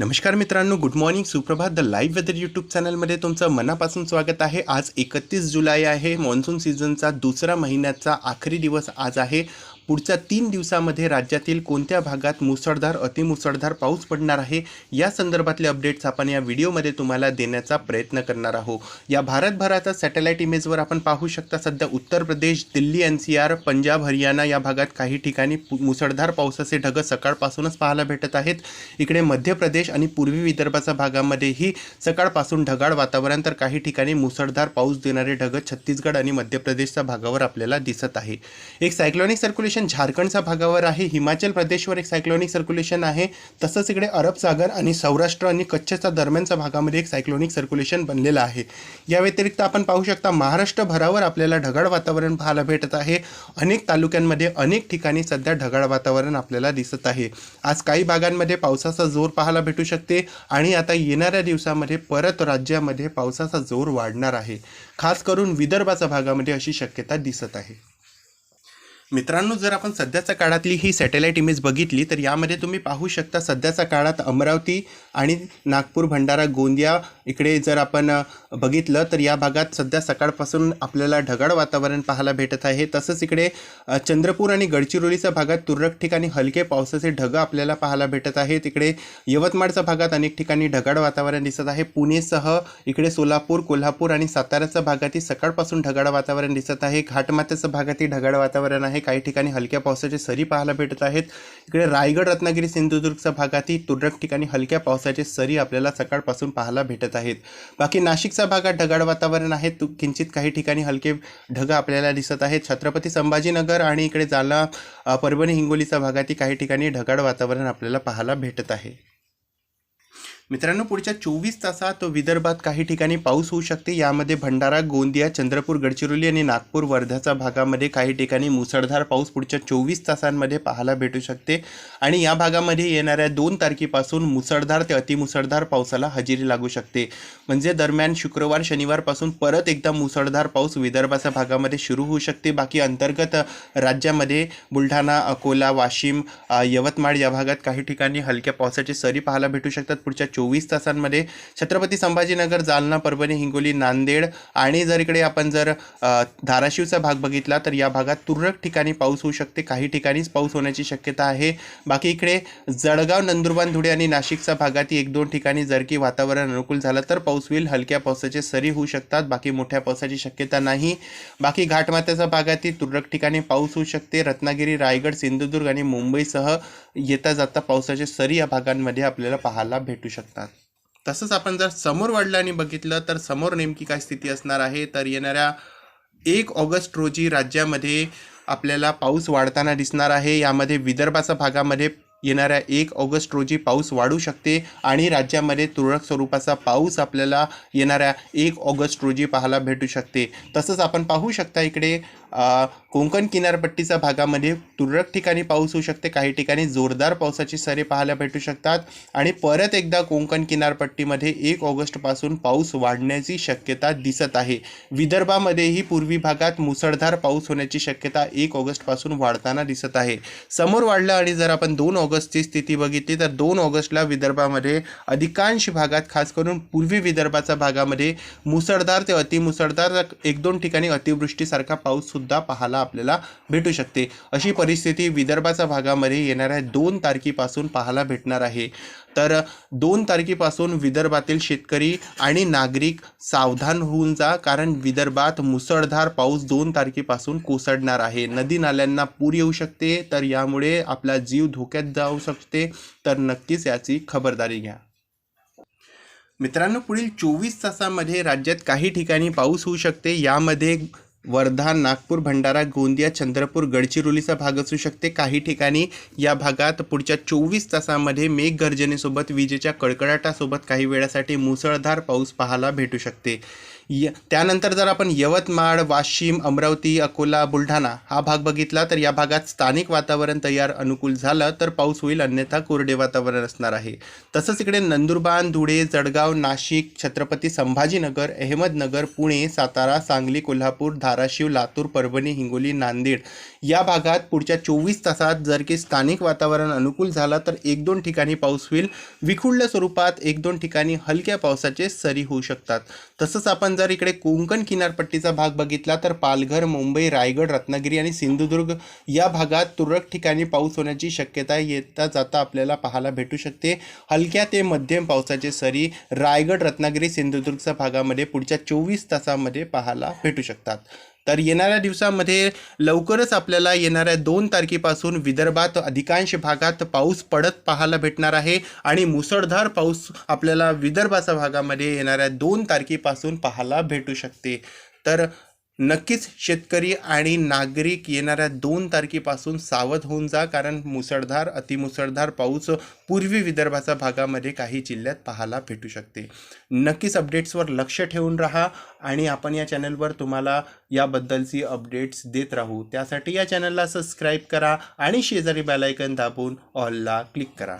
नमस्कार मित्रांनो good morning सुप्रभात द लाईव्ह वेदर यूट्यूब चॅनलमध्ये तुमचं मनापासून स्वागत आहे. आज एकतीस जुलै आहे. मान्सून सीझनचा दुसरा महिन्याचा आखरी दिवस आज आहे. पुढच्या तीन दिवसामध्ये राज्यातील कोणत्या भागात मुसळधार अतिमुसळधार पाऊस पडणार आहे? या संदर्भातले अपडेट्स आपण या व्हिडिओमध्ये तुम्हाला देण्याचा प्रयत्न करणार आहोत. या भारतभराचा सॅटेलाईट इमेजवर आपण पाहू शकता सध्या Uttar Pradesh Delhi N C R Punjab Haryana या भागात काही ठिकाणी मुसळधार पावसाचे ढग सकाळपासूनच पाहायला भेटत आहेत. इकडे मध्य प्रदेश आणि पूर्वी विदर्भाच्या भागामध्येही सकाळपासून ढगाळ वातावरण तर काही ठिकाणी मुसळधार पाऊस देणारे ढग छत्तीसगड आणि मध्य प्रदेशच्या भागावर आपल्याला दिसत आहे. एक सायक्लॉनिक सर्क्युलेशन झारखंडच्या भागावर आहे. हिमाचल प्रदेशवर एक सायक्लोनिक सर्क्युलेशन आहे. तसंच इकडे अरब सागर आणि सौराष्ट्र आणि कच्छच्या दरम्यानच्या भागामध्ये एक सायक्लोनिक सर्क्युलेशन बनलेलं आहे. या व्यतिरिक्त आपण पाहू शकता महाराष्ट्र भरावर आपल्याला ढगाळ वातावरण पाहायला भेटत आहे. अनेक तालुक्यांमध्ये अनेक ठिकाणी सध्या ढगाळ वातावरण आपल्याला दिसत आहे. आज काही भागांमध्ये पावसाचा जोर पाहायला भेटू शकते आणि आता येणाऱ्या दिवसामध्ये परत राज्यामध्ये पावसाचा जोर वाढणार आहे. खास करून विदर्भाच्या भागामध्ये अशी शक्यता दिसत आहे. मित्रांनो जर आपण सध्याच्या काळातली ही सॅटेलाईट इमेज बघितली तर यामध्ये तुम्ही पाहू शकता सध्याच्या काळात अमरावती आणि नागपूर भंडारा गोंदिया इकडे जर आपण बघितलं तर या भागात सध्या सकाळपासून आपल्याला ढगाळ वातावरण पाहायला भेटत आहे. तसंच इकडे चंद्रपूर आणि गडचिरोलीच्या भागात तुरळक ठिकाणी हलके पावसाचे ढग आपल्याला पाहायला भेटत आहेत. इकडे यवतमाळच्या भागात अनेक ठिकाणी ढगाळ वातावरण दिसत आहे. पुणेसह इकडे सोलापूर कोल्हापूर आणि साताऱ्याच्या भागातही सकाळपासून ढगाळ वातावरण दिसत आहे. घाटमात्याच्या भागातही ढगाळ वातावरण आहे. काही ठिकाणी हलक्या पावसाचे सरी पाहायला भेटत आहेत. इकडे रायगड रत्नागिरी सिंधुदुर्गच्या भागातही तुरळक ठिकाणी हलक्या पावसाचे सरी आपल्याला सकाळपासून पाहायला भेटत आहेत. बाकी नाशिकच्या भागात ढगाळ वातावरण आहे. तू किंचित काही ठिकाणी हलके ढग आपल्याला दिसत आहेत. छत्रपती संभाजीनगर आणि इकडे जालना परभणी हिंगोलीच्या भागातही काही ठिकाणी ढगाळ वातावरण आपल्याला पाहायला भेटत आहे. मित्रांनो पुढच्या चोवीस तासात विदर्भात काही ठिकाणी पाऊस होऊ शकते. यामध्ये भंडारा गोंदिया चंद्रपूर गडचिरोली आणि नागपूर वर्ध्याच्या भागामध्ये काही ठिकाणी मुसळधार पाऊस पुढच्या चोवीस तासांमध्ये पाहायला भेटू शकते. आणि या भागामध्ये येणाऱ्या दोन तारखेपासून मुसळधार ते अतिमुसळधार पावसाला हजेरी लागू शकते. म्हणजे दरम्यान शुक्रवार शनिवारपासून परत एकदा मुसळधार पाऊस विदर्भाच्या भागामध्ये सुरू होऊ शकते. बाकी अंतर्गत राज्यामध्ये बुलढाणा अकोला वाशिम यवतमाळ या भागात काही ठिकाणी हलक्या पावसाची सरी पाहायला भेटू शकतात. पुढच्या चोवीस तासांमध्ये छत्रपती संभाजीनगर जालना परभणी हिंगोली नांदेड आणि जर इकडे आपण जर धाराशिवचा भाग बघितला तर या भागात तुरळक ठिकाणी पाऊस होऊ शकते. काही ठिकाणीच पाऊस होण्याची शक्यता आहे. बाकी इकडे जळगाव नंदुरबार धुळे आणि नाशिकच्या भागात एक दोन ठिकाणी जर की वातावरण अनुकूल झालं तर पाऊस होईल. हलक्या पावसाचे सरी होऊ शकतात. बाकी मोठ्या पावसाची शक्यता नाही. बाकी घाटमात्याच्या भागातही तुरळक ठिकाणी पाऊस होऊ शकते. रत्नागिरी रायगड सिंधुदुर्ग आणि मुंबईसह येता जाता पावसाचे सरी या भागांमध्ये आपल्याला पाहायला भेटू शकतात. तसंच आपण जर समोर वाढलं बघितलं तर समोर नेमकी काय स्थिती असणार आहे? तर येणाऱ्या एक ऑगस्ट रोजी राज्यामध्ये आपल्याला पाऊस वाढताना दिसणार आहे. यामध्ये विदर्भाच्या भागामध्ये येणाऱ्या एक ऑगस्ट रोजी पाऊस वाढू शकते आणि राज्यामध्ये तुरळक स्वरूपाचा पाऊस आपल्याला येणाऱ्या एक ऑगस्ट रोजी पाहायला भेटू शकते. तसंच आपण पाहू शकता इकडे कोकण किनारपट्टीच्या भागामध्ये तुरळक ठिकाणी पाऊस होऊ शकते. काही ठिकाणी जोरदार पावसाची सरे पाहायला भेटू शकतात आणि परत एकदा कोकण किनारपट्टीमध्ये एक ऑगस्टपासून पाऊस वाढण्याची शक्यता दिसत आहे. विदर्भामध्येही पूर्वी भागात मुसळधार पाऊस होण्याची शक्यता एक ऑगस्टपासून वाढताना दिसत आहे. समोर वाढलं आणि जर आपण दोन ऑगस्टची स्थिती बघितली तर दोन ऑगस्टला विदर्भामध्ये अधिकांश भागात खास करून पूर्वी विदर्भाच्या भागामध्ये मुसळधार ते अतिमुसळधार एक दोन ठिकाणी अतिवृष्टीसारखा पाऊससुद्धा पाहायला आपल्याला भेटू शकते. अशी परिस्थिती विदर्भाच्या भागामध्ये येणाऱ्या दोन तारखेपासून पाहायला भेटणार आहे. तर दोन तारखेपासून विदर्भातील शेतकरी आणि नागरिक सावधान होऊन जा कारण विदर्भात मुसळधार पाऊस दोन तारखेपासून कोसळणार आहे. नदी नाल्यांना पूर येऊ शकते तर यामुळे आपला जीव धोक्यात जाऊ शकते. तर नक्कीच याची खबरदारी घ्या. मित्रांनो पुढील चोवीस तासामध्ये राज्यात काही ठिकाणी पाऊस होऊ शकते. यामध्ये वर्धा नागपूर भंडारा गोंदिया चंद्रपूर गडचिरोलीचा भाग असू शकते. काही ठिकाणी या भागात पुढच्या चोवीस तासामध्ये मेघगर्जनेसोबत विजेच्या कडकडाटासोबत काही वेळासाठी मुसळधार पाऊस पाहायला भेटू शकते. य त्यानंतर जर आपण यवतमाळ वाशिम अमरावती अकोला बुलढाणा हा भाग बघितला तर या भागात स्थानिक वातावरण तयार अनुकूल झालं तर पाऊस होईल अन्यथा कोरडे वातावरण असणार आहे. तसंच इकडे नंदुरबार धुळे जळगाव नाशिक छत्रपती संभाजीनगर अहमदनगर पुणे सातारा सांगली कोल्हापूर धाराशिव लातूर परभणी हिंगोली नांदेड या भागात पुढच्या चोवीस तासात जर की स्थानिक वातावरण अनुकूल झालं तर एक दोन ठिकाणी पाऊस होईल. विखुरल्या स्वरूपात एक दोन ठिकाणी हलक्या पावसाचे सरी होऊ शकतात. तसंच आपण जर इकडे कोंकण किनारपट्टीचा भाग बघितला तर पालघर मुंबई रायगड रत्नागिरी आणि सिंधुदुर्ग या भागात तुरळक ठिकाणी पाऊस होण्याची शक्यता येता जाता आपल्याला पाहायला भेटू शकते. हलक्या ते मध्यम पावसाचे सरी रायगड रत्नागिरी सिंधुदुर्गच्या भागामध्ये पुढच्या चोवीस तासामध्ये पाहायला भेटू शकतात. तर येणाऱ्या दिवसामध्ये लवकरच आपल्याला येणाऱ्या दोन तारखेपासून विदर्भात अधिकांश भागात पाऊस पडत पाहायला भेटणार आहे आणि मुसळधार पाऊस आपल्याला विदर्भाच्या भागामध्ये येणाऱ्या दोन तारखेपासून पाहायला भेटू शकते. तर नक्कीच शेतकरी आणि नागरिक येणाऱ्या दोन तारखेपासून सावध होऊन जा कारण मुसळधार अतिमुसळधार पाऊस पूर्वी विदर्भाच्या भागामध्ये काही जिल्ह्यात पाहायला भेटू शकते. नक्कीच अपडेट्सवर लक्ष ठेवून राहा आणि आपण या चॅनलवर तुम्हाला याबद्दलची अपडेट्स देत राहू. त्यासाठी या चॅनलला सबस्क्राईब करा आणि शेजारी बेलायकन दाबून ऑलला क्लिक करा.